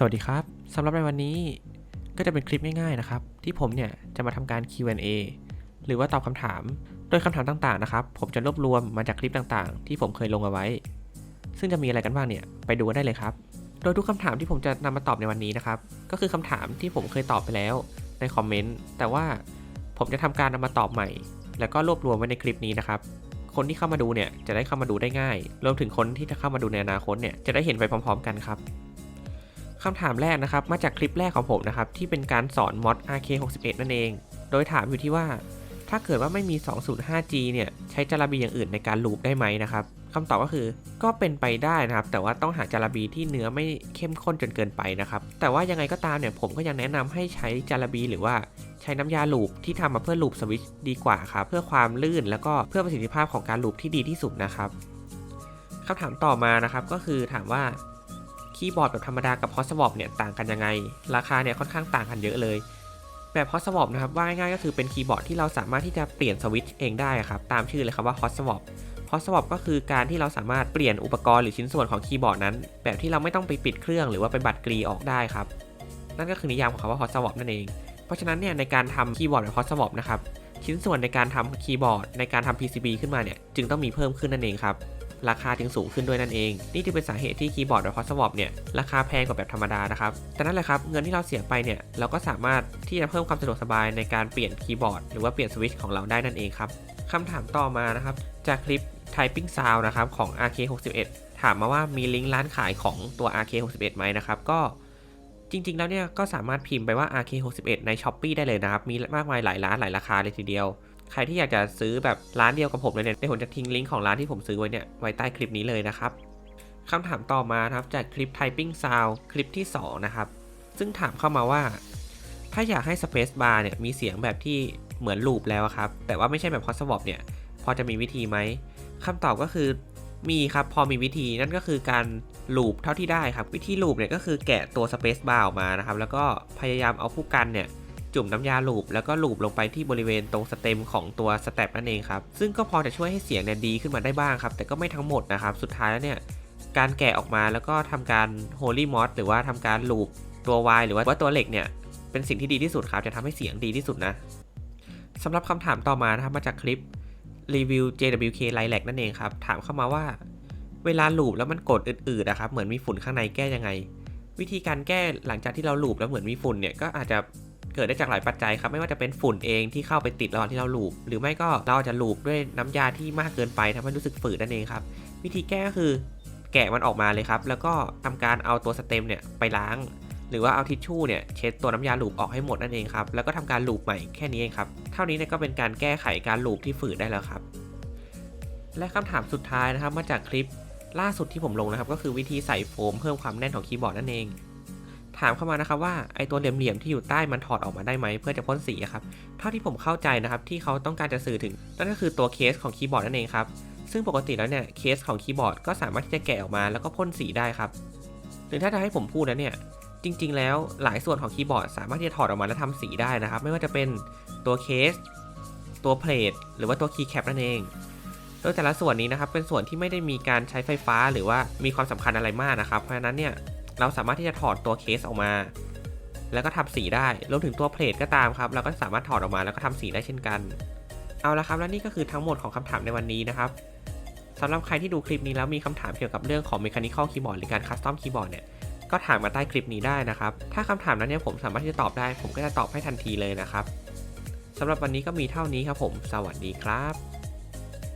สวัสดีครับสำหรับในวันนี้ก็จะเป็นคลิปง่ายๆนะครับ ที่ผมเนี่ยจะมาทำการ Q&A หรือว่าตอบคำถาม โดยคำถามต่างๆนะครับ ผมจะรวบรวมมาจากคลิปต่างๆ ที่ผมเคยลงเอาไว้ ซึ่งจะมีอะไรกันบ้างเนี่ยไปดูกันได้เลยครับ โดยทุกคำถามที่ผมจะนำมาตอบในวันนี้นะครับ ก็คือคำถามที่ผมเคยตอบไปแล้วในคอมเมนต์แต่ว่าผมจะทำการนำมาตอบใหม่ แล้วก็รวบรวมไว้ในคลิปนี้นะครับคนที่เข้ามาดูเนี่ยจะได้เข้ามาดูได้ง่าย รวมถึงคนที่จะเข้ามาดูในอนาคตเนี่ยจะได้เห็นไปพร้อม ๆ กันครับ คำถามแรกนะครับมาจากคลิปแรกของผมนะครับที่เป็นการสอนมอด RK61 นั่นเอง โดยถามอยู่ที่ว่า ถ้าเกิดว่าไม่มี 205G เนี่ยใช้จาราบีอย่างอื่นในการลูปได้ไหมนะครับคำตอบก็คือก็เป็นไปได้นะครับ แต่ว่าต้องหาจาราบีที่เนื้อไม่เข้มข้นจนเกินไปนะครับ แต่ว่ายังไงก็ตามเนี่ยผมก็ยังแนะนำให้ใช้จาราบีหรือว่าใช้น้ำยาลูปที่ทำมาเพื่อลูปสวิตช์ดีกว่าครับเพื่อความลื่นแล้วก็เพื่อประสิทธิภาพของการลูปที่ดีที่สุดนะครับคำถามต่อมานะครับก็คือถามว่า คีย์บอร์ดแบบธรรมดากับฮอสวอปเนี่ยต่างกันยังไง ราคาเนี่ยค่อนข้างต่างกันเยอะเลย แบบฮอสวอปนะครับว่าง่ายๆก็คือเป็นคีย์บอร์ดที่เราสามารถที่จะเปลี่ยนสวิตช์เองได้ครับตามชื่อเลยครับว่าฮอสวอปฮอสวอปก็คือการที่เราสามารถเปลี่ยนอุปกรณ์หรือชิ้นส่วนของคีย์บอร์ดนั้น แบบที่เราไม่ต้องไปปิดเครื่องหรือว่าไปบัดกรีออกได้ครับนั่นก็คือนิยามของคำว่าฮอสวอปนั่นเอง เพราะฉะนั้นเนี่ยในการทำคีย์บอร์ดแบบฮอสวอปนะครับชิ้นส่วนในการทำคีย์บอร์ดในการทำ PCB ขึ้นมาเนี่ยจึงต้องมีเพิ่มขึ้นนั่นเองครับ ราคาจึงสูงขึ้นด้วยนั่นเอง นี่จึงเป็นสาเหตุที่คีย์บอร์ดแบบ Hot เนี่ยราคาแพงกว่าแบบธรรมดานะครับแต่นั่นแหละครับเงินที่เราเสียไปเนี่ยเราก็สามารถที่จะเพิ่มความสะดวกสบายในการเปลี่ยนคีย์บอร์ดหรือว่าเปลี่ยนสวิตช์ของเราได้นั่นเองครับคำถามต่อมานะครับจากคลิป Typing Sound นะครับของ RK61 ถามมาว่ามีลิงก์ร้านขายของตัว RK61 ไหมนะครับก็จริง ๆ แล้วเนี่ยก็สามารถพิมพ์ไปว่า RK61 ใน s h อ p e e ได้เลยนะครับ มีมากมายหลายร้านหลายราคาเลยทีเดียว ใครที่อยากจะซื้อแบบร้านเดียวกับผมเลยเนี่ยเดี๋ยวผมจะทิ้งลิงก์ของร้านที่ผมซื้อไว้เนี่ยไว้ใต้คลิปนี้เลยนะครับคำถามต่อมาครับจากคลิป Typing Sound คลิปที่ 2 นะครับ ซึ่งถามเข้ามาว่า ถ้าอยากให้ Space Bar เนี่ยมีเสียงแบบที่เหมือนลูปแล้วครับ แต่ว่าไม่ใช่แบบ Hot Swap เนี่ย พอจะมีวิธีไหมคำตอบก็คือมีครับ พอมีวิธีนั่นก็คือการลูปเท่าที่ได้ครับ วิธีลูปเนี่ยก็คือแกะตัว Space Bar ออกมานะครับ แล้วก็พยายามเอาผู้กันเนี่ย จุ่มน้ำยาลูปแล้วก็ลูปลงไปที่บริเวณตรงสเต็มของตัวสเต็ปนั่นเองครับ ซึ่งก็พอจะช่วยให้เสียงเนี่ยดีขึ้นมาได้บ้างครับ แต่ก็ไม่ทั้งหมดนะครับ สุดท้ายแล้วเนี่ยการแกะออกมาแล้วก็ทำการ holy mod หรือว่าทำการลูปตัว Y หรือว่าตัวเหล็กเนี่ยเป็นสิ่งที่ดีที่สุดครับ จะทำให้เสียงดีที่สุดนะสำหรับคำถามต่อมานะครับมาจากคลิปรีวิว JWK Lilac นั่นเองครับ ถามเข้ามาว่า เวลาลูปแล้วมันกดอืดๆนะครับ เหมือนมีฝุ่นข้างในแก้ยังไง วิธีการแก้หลังจากที่เราลูปแล้วเหมือนมีฝุ่นเนี่ยก็อาจจะ เกิดได้จากหลายปัจจัยครับไม่ว่าจะเป็นฝุ่นเองที่เข้าไปติดระหว่างที่เราลูปหรือไม่ก็เราอาจจะลูปด้วยน้ำยาที่มากเกินไปทำให้รู้สึกฝืดนั่นเองครับวิธีแก้ก็คือแกะมันออกมาเลยครับ แล้วก็ทำการเอาตัวสเต็มเนี่ยไปล้าง หรือว่าเอาทิชชู่เนี่ยเช็ดตัวน้ำยาลูปออกให้หมดนั่นเองครับ แล้วก็ทำการลูปใหม่แค่นี้เองครับ เท่านี้เนี่ยก็เป็นการแก้ไขการลูปที่ฝืดได้แล้วครับ และคำถามสุดท้ายนะครับ มาจากคลิปล่าสุดที่ผมลงนะครับ ก็คือวิธีใส่โฟมเพิ่มความแน่นของคีย์บอร์ดนั่นเอง ถามเข้ามานะครับว่าไอตัวเหลี่ยมๆที่อยู่ใต้มันถอดออกมาได้ไหมเพื่อจะพ่นสีอะครับเท่าที่ผมเข้าใจนะครับที่เขาต้องการจะสื่อถึง นั่นก็คือตัวเคสของคีย์บอร์ดนั่นเองครับซึ่งปกติแล้วเนี่ยเคสของคีย์บอร์ดก็สามารถที่จะแกะออกมาแล้วก็พ่นสีได้ครับหรือถ้าจะให้ผมพูดแล้วเนี่ยจริง ๆ แล้วหลายส่วนของคีย์บอร์ดสามารถที่จะถอดออกมาแล้วทำสีได้นะครับ ไม่ว่าจะเป็นตัวเคส ตัวเพลทหรือว่าตัวคีย์แคปนั่นเองโดยแต่ละส่วนนี้นะครับเป็นส่วนที่ไม่ได้มีการใช้ไฟฟ้าหรือว่ามีความสำคัญอะไรมากนะครับ เพราะฉะนั้นเนี่ย เราสามารถที่จะถอดตัวเคสออกมา แล้วก็ทำสีได้ รวมถึงตัวเพลทก็ตามครับ เราก็สามารถถอดออกมาแล้วก็ทำสีได้เช่นกัน เอาละครับ และนี่ก็คือทั้งหมดของคำถามในวันนี้นะครับสำหรับใครที่ดูคลิปนี้แล้วมีคำถามเกี่ยวกับเรื่องของ Mechanical Keyboard หรือการ Custom Keyboard เนี่ย ก็ถามมาใต้คลิปนี้ได้นะครับ ถ้าคำถามนั้นเนี่ยผมสามารถที่จะตอบได้ ผมก็จะตอบให้ทันทีเลยนะครับสำหรับวันนี้ก็มีเท่านี้ครับผม สวัสดีครับ